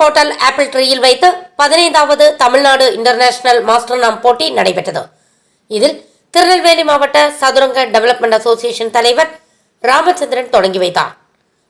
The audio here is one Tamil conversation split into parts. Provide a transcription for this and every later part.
ஹோட்டல் ஆப்பிள் ட்ரீயில் வைத்து பதினைந்தாவது தமிழ்நாடு இன்டர்நேஷனல் மாஸ்டர் நாம் போட்டி நடைபெற்றது. இதில் திருநெல்வேலி மாவட்ட சதுரங்க டெவலப்மெண்ட் அசோசியேஷன் தலைவர் ராமச்சந்திரன் தொடங்கி வைத்தார்.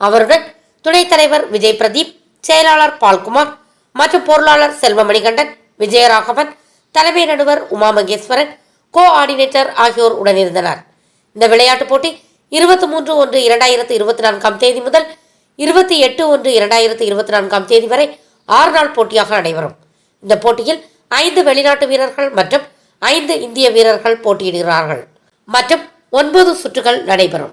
அவருடன் துணைத் தலைவர் விஜய் பிரதீப் செயலாளர் பால்குமார் மற்றும் பொருளாளர் செல்வமணிகண்டன் விஜயராகவன் தலைமை நடுவர் உமா மகேஸ்வரன் கோ ஆர்டினேட்டர் ஆகியோர் உடனிருந்தனர். இந்த விளையாட்டுப் போட்டி இருபத்தி மூன்று ஒன்று இரண்டாயிரத்து இருபத்தி நான்காம் தேதி முதல் இருபத்தி எட்டு ஒன்று இரண்டாயிரத்து இருபத்தி நான்காம் தேதி வரை ஆறு நாள் போட்டியாக நடைபெறும். இந்த போட்டியில் ஐந்து வெளிநாட்டு வீரர்கள் மற்றும் ஐந்து இந்திய வீரர்கள் போட்டியிடுகிறார்கள். மற்றும் ஒன்பது சுற்றுகள் நடைபெறும்.